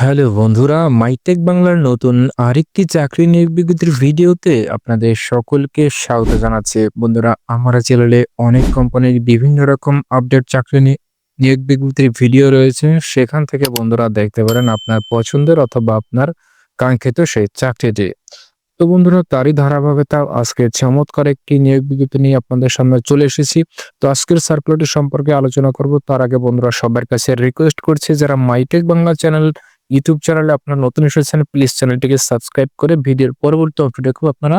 Hello বন্ধুরা MyTech বাংলার নতুন আরেকটি চাকরি নিয়োগ বিজ্ঞপ্তির ভিডিওতে আপনাদের সকলকে স্বাগত জানাচ্ছে। বন্ধুরা, আমার চ্যানেলে অনেক কোম্পানির বিভিন্ন রকম আপডেট চাকরি নিয়োগ বিজ্ঞপ্তির ভিডিও রয়েছে। সেখান থেকে বন্ধুরা দেখতে পারেন আপনার পছন্দের অথবা আপনার কাঙ্ক্ষিত সেই চাকরিটি। তো বন্ধুরা, তারই ধারাবাহিকতা আজকে চমৎকার একটি নিয়োগ বিজ্ঞপ্তি নিয়ে আপনাদের সামনে চলে এসেছি। তো আজকের সার্কুলারটি সম্পর্কে আলোচনা করব। তার আগে বন্ধুরা, সবার কাছে রিকোয়েস্ট করছি, যারা মাইটেক বাংলা চ্যানেল ইউটিউব চ্যানেলে আপনারা নতুন এসেছেন প্লিজ চ্যানেলটিকে সাবস্ক্রাইব করে ভিডিওর পরবর্তী আপডেটও আপনারা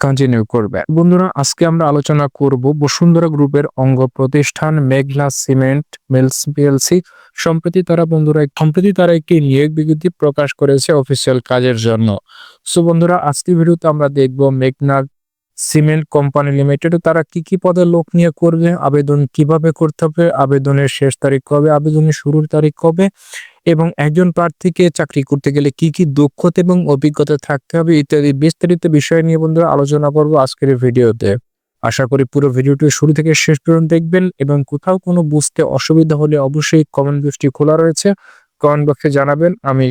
কন্টিনিউ করবেন। বন্ধুরা, আজকে আমরা আলোচনা করব বসুন্ধরা গ্রুপের অঙ্গ প্রতিষ্ঠান মেঘলা সিমেন্ট মিলস পিএলসি। সম্প্রতি তারা বন্ধুরা, সম্প্রতি তারা একটি নিয়োগ বিজ্ঞপ্তি প্রকাশ করেছে অফিসিয়াল কাজের জন্য। সো বন্ধুরা, আজকের ভিডিওতে আমরা দেখব মেঘনা সিমেন্ট কোম্পানি লিমিটেড, তারা কি কি পদে লোক নিয়ে করবে, আবেদন কীভাবে করতে হবে, আবেদনের শেষ তারিখ কবে, আবেদনের শুরুর তারিখ কবে, এবং একজন প্রার্থীকে চাকরি করতে গেলে কি কি দক্ষতা এবং অভিজ্ঞতা থাকতে হবে ইত্যাদি বিস্তারিত বিষয় নিয়ে বন্ধুরা আলোচনা করব আজকের ভিডিওতে। আশা করি পুরো ভিডিওটি শুরু থেকে শেষ পর্যন্ত দেখবেন, এবং কোথাও কোনো বুঝতে অসুবিধা হলে অবশ্যই কমেন্ট বক্সটি খোলা রয়েছে। কমেন্ট বক্সে জানাবেন, আমি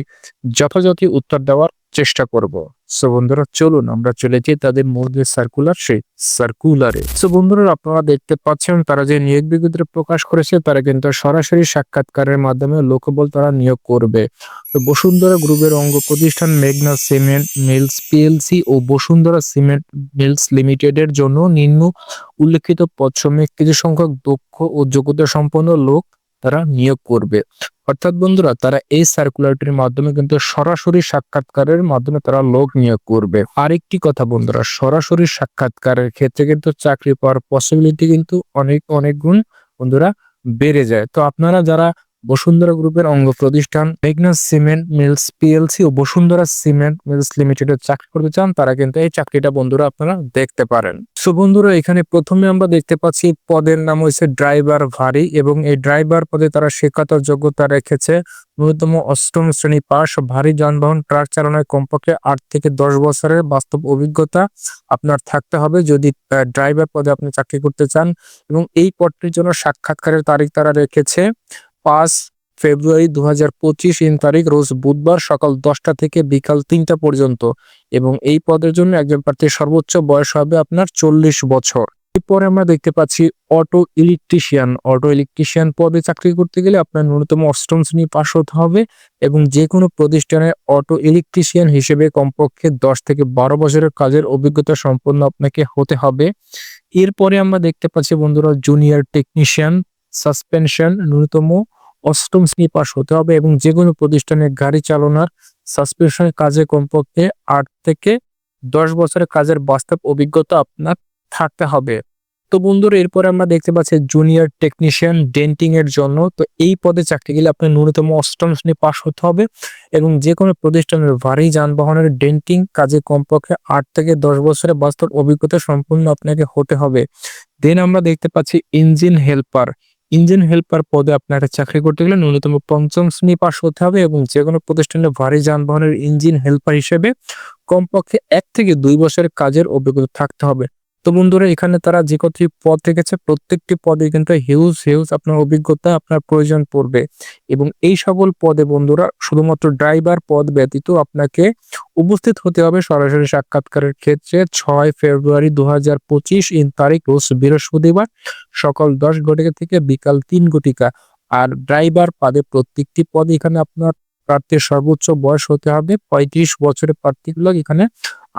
যথাযথ উত্তর দেওয়ার চেষ্টা করব। সো বন্ধুরা, চলুন আমরা চলে যাই তাদের মূল যে সার্কুলার সেই সার্কুলারে সো বন্ধুরা, আপনারা দেখতে পাচ্ছেন, তারা যে নিয়োগ বিজ্ঞপ্তি প্রকাশ করেছে, তারা কিন্তু সরাসরি সাক্ষাৎকারের মাধ্যমে লোকবল তারা নিয়োগ করবে। তো বসুন্ধরা গ্রুপের অঙ্গ প্রতিষ্ঠান মেঘনা সিমেন্ট মিলস পিএলসি ও বসুন্ধরা সিমেন্ট মিলস লিমিটেডের জন্য নিম্ন উল্লেখিত পদসমূহে কিছু সংখ্যক দক্ষ ও যোগ্যতা সম্পন্ন লোক তারা নিয়োগ করবে। অর্থাৎ বন্ধুরা, তারা এই সার্কুলারটির মাধ্যমে কিন্তু সরাসরি সাক্ষাৎকারের মাধ্যমে তারা লোক নিয়োগ করবে। আরেকটি কথা বন্ধুরা, সরাসরি সাক্ষাৎকারের ক্ষেত্রে কিন্তু চাকরি পাওয়ার পসিবিলিটি কিন্তু অনেক অনেক গুণ বন্ধুরা বেড়ে যায়। তো আপনারা যারা বসুন্ধরা গ্রুপের অঙ্গ প্রতিষ্ঠান মেঘনা সিমেন্ট মিলস পিএলসি ও বসুন্ধরা সিমেন্ট মিলস লিমিটেডের চাকরি করতে চান, তারা কিন্তু এই চাকরিটা বন্ধুরা আপনারা দেখতে পারেন। সো বন্ধুরা, এখানে প্রথমে আমরা দেখতে পাচ্ছি পদের নাম হয়েছে ড্রাইভার ভারী এবং এই ড্রাইভার পদে তারা শিক্ষাগত যোগ্যতা রেখেছে। ন্যূনতম অষ্টম শ্রেণি পাস, ভারী যানবাহন, ট্রাক চালনায় কমপক্ষে আট থেকে দশ বছরের বাস্তব অভিজ্ঞতা আপনার থাকতে হবে যদি ড্রাইভার পদে আপনি চাকরি করতে চান এবং এই পদটির জন্য সাক্ষাৎকারের তারিখ তারা রেখেছে পাঁচ ফেব্রুয়ারি দু হাজার পঁচিশ ইন তারিখ, রোজ বুধবার সকাল দশটা থেকে বিকাল তিনটা পর্যন্ত। এবং এই পদের জন্য একজন প্রার্থীর সর্বোচ্চ বয়স হবে আপনার চল্লিশ বছর। এরপরে আমরা দেখতে পাচ্ছি অটো ইলেকট্রিশিয়ান। অটো ইলেকট্রিশিয়ান পদে চাকরি করতে গেলে আপনার ন্যূনতম অষ্টম শ্রেণি পাশ হতে হবে এবং যে কোনো প্রতিষ্ঠানে অটো ইলেকট্রিশিয়ান হিসেবে কমপক্ষে দশ থেকে বারো বছরের কাজের অভিজ্ঞতা সম্পন্ন আপনাকে হতে হবে। এরপরে আমরা দেখতে পাচ্ছি বন্ধুরা, জুনিয়র টেকনিশিয়ান। সাসপেনশন ন্যূনতম অষ্টম শ্রেণি পাশ হতে হবে এবং যে কোনো প্রতিষ্ঠানে গাড়ি চালনার সাসপেনশনের কাজে কমপক্ষে আট থেকে দশ বছরের কাজের বাস্তব অভিজ্ঞতা আপনার থাকতে হবে। তো বন্ধুরা, এরপরে আমরা দেখতে পাচ্ছি জুনিয়র টেকনিশিয়ান ডেন্টিং এর জন্য। তো এই পদে চাকরি গেলে আপনার ন্যূনতম অষ্টম শ্রেণি পাস হতে হবে এবং যে কোনো প্রতিষ্ঠানের ভারী যানবাহনের ডেন্টিং কাজে কমপক্ষে আট থেকে দশ বছরের বাস্তব অভিজ্ঞতা সম্পূর্ণ আপনাকে হতে হবে। দেন আমরা দেখতে পাচ্ছি ইঞ্জিন হেল্পার ইঞ্জিন হেল্পার পদে আপনার চাকরি করতে গেলে ন্যূনতম পঞ্চম শ্রেণি পাস হতে হবে এবং যে কোনো প্রতিষ্ঠানে ভারী যানবাহনের ইঞ্জিন হেল্পার হিসেবে কমপক্ষে এক থেকে দুই বছরের কাজের অভিজ্ঞতা থাকতে হবে। তো বন্ধুরা, এখানে তারা যে কতটি পদ রেখেছে প্রত্যেকটি পদে কিন্তু হিউজ হিউজ আপনার অভিজ্ঞতা, আপনার প্রয়োজন পড়বে। এবং এই সকল পদে বন্ধুরা, শুধুমাত্র ড্রাইভার পদ ব্যতীত আপনাকে উপস্থিত হতে হবে সরাসরি সাক্ষাৎকারের ক্ষেত্রে ছয় ফেব্রুয়ারি দু হাজার পঁচিশ ইন তারিখ, রোজ বৃহস্পতিবার সকাল দশ ঘটিকা থেকে বিকাল তিন ঘটিকা। আর ড্রাইভার পদে প্রত্যেকটি পদে এখানে আপনার প্রার্থীর সর্বোচ্চ বয়স হতে হবে পঁয়ত্রিশ বছরের প্রার্থীগুলো এখানে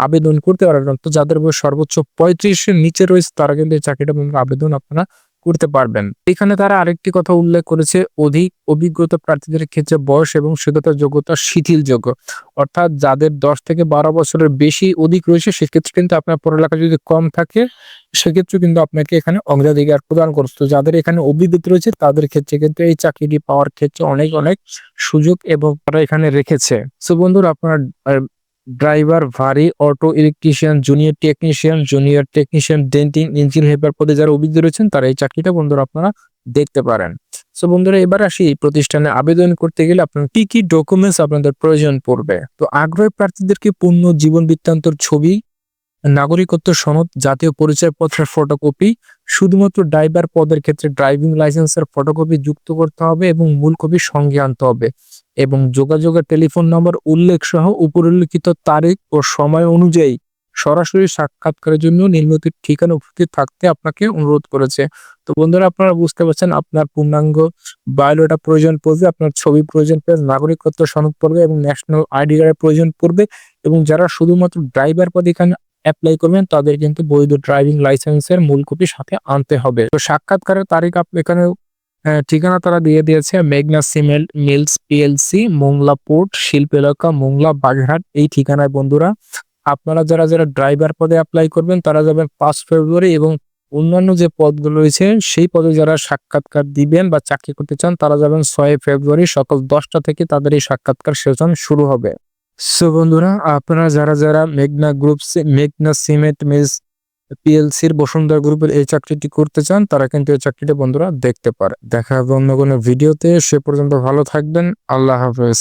আবেদন করতে পারবেন। তো যাদের বয়স সর্বোচ্চ পঁয়ত্রিশের নিচে রয়েছে, তারা কিন্তু এই চাকরিটা আবেদন আপনারা করতে পারবেন। এখানে তারা আরেকটি কথা উল্লেখ করেছে, অধিক অভিজ্ঞতা প্রার্থীদের ক্ষেত্রে বয়স এবং শিক্ষাগত যোগ্যতা শিথিলযোগ্য অর্থাৎ যাদের দশ থেকে বারো বছরের বেশি অধিক রয়েছে, সেক্ষেত্রে কিন্তু আপনার পড়ালেখা যদি কম থাকে সেক্ষেত্রে কিন্তু আপনাকে এখানে অগ্রাধিকার প্রদান করছে তো যাদের এখানে অভিজ্ঞতা রয়েছে, তাদের ক্ষেত্রে কিন্তু এই চাকরিটি পাওয়ার ক্ষেত্রে অনেক অনেক সুযোগ এবং তারা এখানে রেখেছে। সো বন্ধুরা, আপনার ড্রাইভার ভারী auto electrician, junior technician junior technician denting engine helper পদে যারা অভিজ্ঞ রয়েছেন, তারা এই চাকরিটা বন্ধুরা আপনারা দেখতে পারেন। সো বন্ধুরা, এবার আসি প্রতিষ্ঠানে আবেদন করতে গেলে আপনার কি কি ডকুমেন্টস আপনাদের প্রয়োজন পড়বে? তো আগ্রহী প্রার্থীদেরকে পূর্ণ জীবন বৃত্তান্তর ছবি, নাগরিকত্ব সনদ, জাতীয় পরিচয়পত্রের ফটোকপি শুধুমাত্র ড্রাইভার পদের ক্ষেত্রে ড্রাইভিং লাইসেন্সের ফটোকপি যুক্ত করতে হবে এবং মূল কপি সঙ্গে আনতে হবে। এবং যোগাযোগের টেলিফোন নম্বর উল্লেখ সহ উপরিল্লিখিত তারিখ ও সময় অনুযায়ী সরাসরি সাক্ষাৎকারের জন্য নির্মিত ঠিকানা উপস্থিত থাকতে আপনাকে অনুরোধ করেছে। তো বন্ধুরা, আপনারা বুঝতে পারছেন আপনার পূর্ণাঙ্গ বায়োডাটা প্রয়োজন পড়বে, আপনার ছবি প্রয়োজন পড়বে, নাগরিকত্ব সনদ পড়বে এবং ন্যাশনাল আইডি কার্ডের প্রয়োজন পড়বে এবং যারা শুধুমাত্র ড্রাইভার পদে এখানে অ্যাপ্লাই করবেন, তাদের কিন্তু বৈধ ড্রাইভিং লাইসেন্সের মূল কপি সাথে আনতে হবে। তো সাক্ষাৎকারের তারিখ আপনি এখানে ঠিকানা তারা দিয়ে দিয়েছে। মেঘনা cement mills PLC, Mongla port শিল্প এলাকা মোংলা, বাগেরহাট। এই ঠিকানায় বন্ধুরা, আপনারা যারা যারা ড্রাইভার পদে অ্যাপ্লাই করবেন, তারা যাবেন পাঁচ ফেব্রুয়ারি এবং অন্যান্য যে পদগুলো রয়েছে, সেই পদে যারা সাক্ষাৎকার দিবেন বা চাকরি করতে চান, তারা যাবেন ছয় ফেব্রুয়ারি সকাল দশটা থেকে তাদের এই সাক্ষাৎকার সেশন শুরু হবে। সো বন্ধুরা, আপনারা যারা যারা মেঘনা গ্রুপ মেঘনা সিমেন্ট মিলস পিএলসির বসুন্ধরা গ্রুপের এই চাকরিটি করতে চান, তারা কিন্তু এই চাকরিটা বন্ধুরা দেখতে পারে। দেখা হবে অন্য কোনো ভিডিওতে, সে পর্যন্ত ভালো থাকবেন, আল্লাহ হাফেজ।